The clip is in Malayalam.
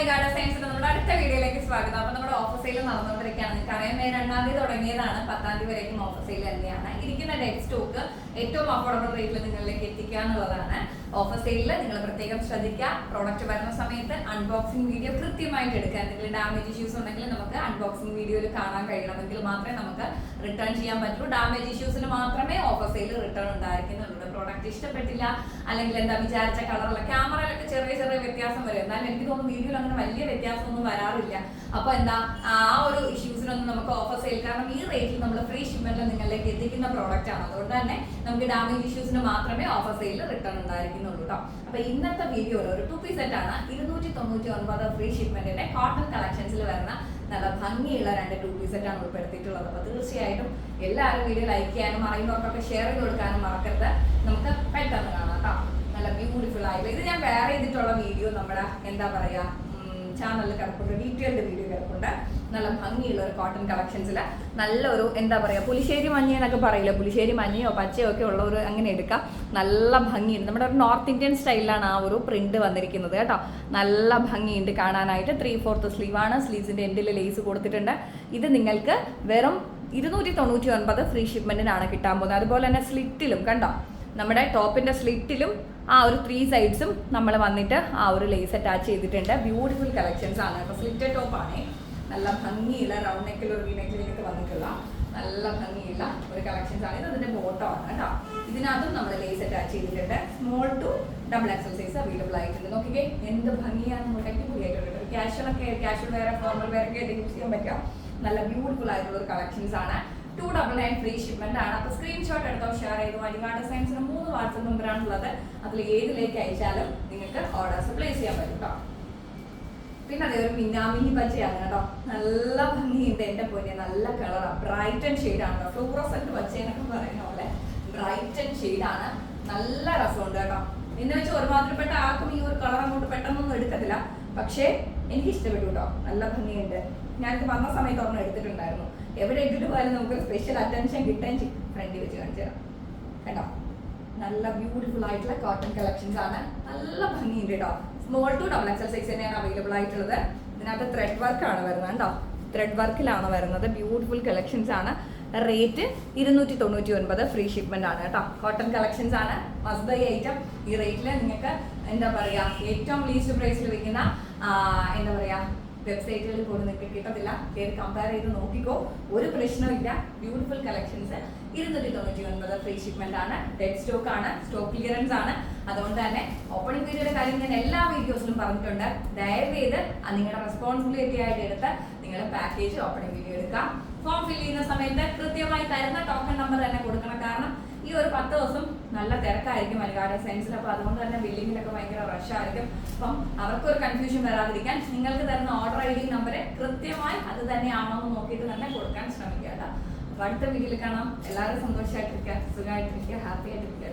മലികാട് സയൻസ് നമ്മുടെ അടുത്ത വീഡിയോയിലേക്ക് സ്വാഗതം. അപ്പൊ നമ്മുടെ ഓഫർ സെയിൽ നടന്നുകൊണ്ടിരിക്കുകയാണ്. നിങ്ങൾക്ക് അറിയാൻ മെയ് രണ്ടാം തീയതി തുടങ്ങിയതാണ്. പത്താം തീയതി വരേക്കും ഓഫർ സെയിൽ തന്നെയാണ്. ഇരിക്കുന്ന ഡെഡ് സ്റ്റോക്ക് ഏറ്റവും അഫോർഡബിൾ റേറ്റിൽ നിങ്ങളിലേക്ക് എത്തിക്കുക എന്നുള്ളതാണ്. ഓഫർ സെയിലിൽ നിങ്ങൾ പ്രത്യേകം ശ്രദ്ധിക്കുക. പ്രോഡക്റ്റ് വരുന്ന സമയത്ത് അൺബോക്സിംഗ് വീഡിയോ കൃത്യമായിട്ട് എടുക്കുക. എന്തെങ്കിലും ഡാമേജ് ഇഷ്യൂസ് ഉണ്ടെങ്കിൽ നമുക്ക് അൺബോക്സിംഗ് വീഡിയോയിൽ കാണാൻ കഴിയണമെങ്കിൽ മാത്രമേ നമുക്ക് റിട്ടേൺ ചെയ്യാൻ പറ്റുള്ളൂ. ഡാമേജ് ഇഷ്യൂസിന് മാത്രമേ ഓഫർ സെയിൽ റിട്ടേൺ ഉണ്ടായിരിക്കുന്നുള്ളൂ പ്രോഡക്റ്റ് ഇഷ്ടപ്പെട്ടില്ല അല്ലെങ്കിൽ എന്താ വിചാരിച്ച കളറുള്ള ക്യാമറയിലൊക്കെ ചെറിയ ചെറിയ വ്യത്യാസം വരും. എന്നാലും എനിക്ക് തോന്നുന്നു വീഡിയോയിൽ അങ്ങനെ വലിയ വ്യത്യാസമൊന്നും വരാറില്ല. അപ്പൊ എന്താ ആ ഒരു ഇഷ്യൂസിനൊന്നും നമുക്ക് ഓഫർ സെയിൽ കാരണം ഈ റേറ്റിൽ നമ്മൾ ഫ്രീ ഷിപ്മെന്റിൽ നിങ്ങളിലേക്ക് എത്തിക്കുന്ന പ്രോഡക്റ്റ് ആണ്. അതുകൊണ്ട് തന്നെ നമുക്ക് ഡാമേജ് ഇഷ്യൂസിന് മാത്രമേ ഓഫർ സെയിൽ റിട്ടേൺ ഉണ്ടായിരിക്കുന്നുള്ളൂ കേട്ടോ അപ്പൊ ഇന്നത്തെ വീഡിയോയിൽ ഒരു ടു പീസ് ആണ്. ഇരുന്നൂറ്റി തൊണ്ണൂറ്റി ഒൻപത് ഫ്രീ ഷിപ്മെന്റിന്റെ കോട്ടൺ കളക്ഷൻസിൽ വരുന്ന നല്ല ഭംഗിയുള്ള രണ്ട് ടു പീസ് സെറ്റ് ആണ് ഉൾപ്പെടുത്തിയിട്ടുള്ളത്. അപ്പൊ തീർച്ചയായിട്ടും എല്ലാവരും വീഡിയോ ലൈക്ക് ചെയ്യാനും അറിയുന്നവർക്കൊക്കെ ഷെയർ ചെയ്ത് കൊടുക്കാനും മറക്കരുത്. നമുക്ക് പെട്ടെന്ന് കാണാം കേട്ടോ. നല്ല ബ്യൂട്ടിഫുൾ ആയിട്ടുള്ള ഇത് ഞാൻ വേറെ ചെയ്തിട്ടുള്ള വീഡിയോ നമ്മുടെ എന്താ പറയാ ചാനലിൽ കിടപ്പുണ്ട്. ഡീറ്റെയിൽഡ് വീഡിയോ കിടപ്പുണ്ട്. നല്ല ഭംഗിയുള്ള ഒരു കോട്ടൺ കളക്ഷൻസിൽ നല്ലൊരു എന്താ പറയുക പുലിശ്ശേരി മഞ്ഞ എന്നൊക്കെ പറയില്ല? പുലിശ്ശേരി മഞ്ഞയോ പച്ചയോ ഒക്കെ ഉള്ള ഒരു അങ്ങനെ എടുക്കാം. നല്ല ഭംഗിയുണ്ട്. നമ്മുടെ ഒരു നോർത്ത് ഇന്ത്യൻ സ്റ്റൈലിലാണ് ആ ഒരു പ്രിന്റ് വന്നിരിക്കുന്നത് കേട്ടോ. നല്ല ഭംഗിയുണ്ട് കാണാനായിട്ട്. ത്രീ ഫോർത്ത് സ്ലീവാണ് സ്ലീവ്സിന്റെ എൻഡിൽ ലേസ് കൊടുത്തിട്ടുണ്ട്. ഇത് നിങ്ങൾക്ക് വെറും ഇരുന്നൂറ്റി തൊണ്ണൂറ്റി ഒൻപത് ഫ്രീ ഷിപ്മെന്റിനാണ് കിട്ടാൻ പോകുന്നത്. അതുപോലെ തന്നെ സ്ലിറ്റിലും കണ്ടോ? നമ്മുടെ ടോപ്പിന്റെ സ്ലിറ്റിലും ആ ഒരു ത്രീ സൈഡ്സും നമ്മൾ വന്നിട്ട് ആ ഒരു ലേസ് അറ്റാച്ച് ചെയ്തിട്ടുണ്ട്. ബ്യൂട്ടിഫുൾ കളക്ഷൻസ് ആണ്. അപ്പോൾ സ്ലിറ്റഡ് ടോപ്പാണ് നല്ല ഭംഗിയുള്ള റൗണ്ട് നെക്കിൽ ഒരു നെക്കിലേക്ക് വന്നിട്ടുള്ള നല്ല ഭംഗിയുള്ള ഒരു കളക്ഷൻസ് ആണ്. ഇത് ബോട്ടം ആണ് കേട്ടോ. ഇതിനകത്തും നമ്മൾ ലേസ് അറ്റാച്ച് ചെയ്തിട്ടുണ്ട്. Small to double XL size available ആയിട്ടുണ്ട്. നോക്കിക്കേ എന്ത് ഭംഗിയാണ് നമുക്ക് ഒക്കെ ക്യാഷ്വൽ വേറെ ഫോർമൽ വേറെ ഒക്കെ യൂസ് ചെയ്യാൻ പറ്റുക. നല്ല ബ്യൂട്ടിഫുൾ ആയിട്ടുള്ള ഒരു കളക്ഷൻസ് ആണ്. Two double nine free shipment ആണ്. അപ്പൊ സ്ക്രീൻഷോട്ട് എടുത്തോ ഷെയർ ചെയ്തു. മലിനാട് സയൻസിന് മൂന്ന് വാട്സപ്പ് നമ്പർ ഉള്ളത് അതിൽ ഏതിലേക്ക് അയച്ചാലും നിങ്ങൾക്ക് ഓർഡേഴ്സ് പ്ലേസ് ചെയ്യാൻ പറ്റും കേട്ടോ പിന്നെ അതേ ഒരു മിന്നാമിനി പച്ചയാണ് കേട്ടോ നല്ല ഭംഗിയുണ്ട് എന്റെ പൊന്നെ. നല്ല കളറാണ് ബ്രൈറ്റ് ആൻഡ് ഷെയ്ഡ് ആണ് കേട്ടോ ഫ്ലൂറസെന്റ് പച്ച എന്നൊക്കെ പറയുന്ന പോലെ ബ്രൈറ്റ് ആൻഡ് ഷെയ്ഡ് ആണ്. നല്ല രസമുണ്ട് കേട്ടോ എന്ന് വെച്ചാൽ ഒരുമാതിരിപ്പെട്ട ആർക്കും ഈ ഒരു കളർ അങ്ങോട്ട് പെട്ടെന്നൊന്നും എടുക്കത്തില്ല. പക്ഷേ എനിക്ക് ഇഷ്ടപ്പെട്ടു കേട്ടോ നല്ല ഭംഗിയുണ്ട്. ഞാനിത് വന്ന സമയത്ത് ഒരെണ്ണം എടുത്തിട്ടുണ്ടായിരുന്നു. എവിടെ ഇട്ടിട്ട് പോയാലും നമുക്ക് സ്പെഷ്യൽ അറ്റൻഷൻ കിട്ടുകയും ചെയ്യും ഫ്രണ്ടിൽ വെച്ച് കാണിച്ചു തരാം. കേട്ടോ നല്ല ബ്യൂട്ടിഫുൾ ആയിട്ടുള്ള കോട്ടൺ കളക്ഷൻസ് ആണ്. നല്ല ഭംഗിയുണ്ട് കേട്ടോ small to double XL size തന്നെയാണ് അവൈലബിൾ ആയിട്ടുള്ളത്. ഇതിനകത്ത് ത്രെഡ് വർക്ക് ആണ് വരുന്നത്. കേട്ടോ ത്രെഡ് വർക്കിലാണ് വരുന്നത്. ബ്യൂട്ടിഫുൾ കളക്ഷൻസ് ആണ്. റേറ്റ് ഇരുന്നൂറ്റി തൊണ്ണൂറ്റി ഒൻപത് ഫ്രീ ഷിപ്മെന്റ് ആണ് കേട്ടോ. കോട്ടൺ കളക്ഷൻസ് ആണ്. മസ്റ്റ് ബൈ ഐറ്റം ഈ റേറ്റിൽ നിങ്ങൾക്ക് എന്താ പറയാ ഏറ്റവും ലീസ്റ്റ് പ്രൈസിൽ വിൽക്കുന്ന എന്താ പറയാ വെബ്സൈറ്റുകളിൽ പോലും നിങ്ങൾക്ക് കിട്ടത്തില്ല. കയറി കമ്പയർ ചെയ്ത് നോക്കിക്കോ. ഒരു പ്രശ്നമില്ല ബ്യൂട്ടിഫുൾ കളക്ഷൻസ് ഇരുന്നൂറ്റി തൊണ്ണൂറ്റി ഒൻപത് ഫ്രീ ഷിപ്മെന്റ് ആണ്. ഡെഡ് സ്റ്റോക്ക് ആണ്. സ്റ്റോക്ക് ക്ലിയറൻസ് ആണ്. അതുകൊണ്ട് തന്നെ ഓപ്പണിംഗ് വീഡിയോയുടെ കാര്യം ഞാൻ എല്ലാ വീഡിയോസിലും പറഞ്ഞിട്ടുണ്ട്. ദയവ് ചെയ്ത് നിങ്ങളുടെ റെസ്പോൺസിബിലിറ്റി ആയിട്ട് എടുത്ത് നിങ്ങളുടെ പാക്കേജ് ഓപ്പണിംഗ് വീഡിയോ എടുക്കാം. ഫോം ഫിൽ ചെയ്യുന്ന സമയത്ത് കൃത്യമായി തരുന്ന ടോക്കൺ നമ്പർ തന്നെ കൊടുക്കണം. കാരണം ഈ ഒരു പത്ത് ദിവസം നല്ല തിരക്കായിരിക്കും മലയാള സയൻസിൽ അപ്പോൾ അതുകൊണ്ട് തന്നെ ബില്ലിങ്ങിലൊക്കെ ഭയങ്കര റഷായിരിക്കും അപ്പം അവർക്കൊരു കൺഫ്യൂഷൻ വരാതിരിക്കാൻ നിങ്ങൾക്ക് തരുന്ന ഓർഡർ ഐ ഡി നമ്പർ കൃത്യമായി അത് തന്നെയാണോ എന്ന് നോക്കിയിട്ട് തന്നെ കൊടുക്കാൻ ശ്രമിക്കുക കേട്ടോ. അപ്പോൾ അടുത്ത വീട്ടിൽ കാണാം. എല്ലാവരും സന്തോഷമായിട്ടിരിക്കുക സുഖമായിട്ടിരിക്കുക ഹാപ്പി ആയിട്ടിരിക്കുക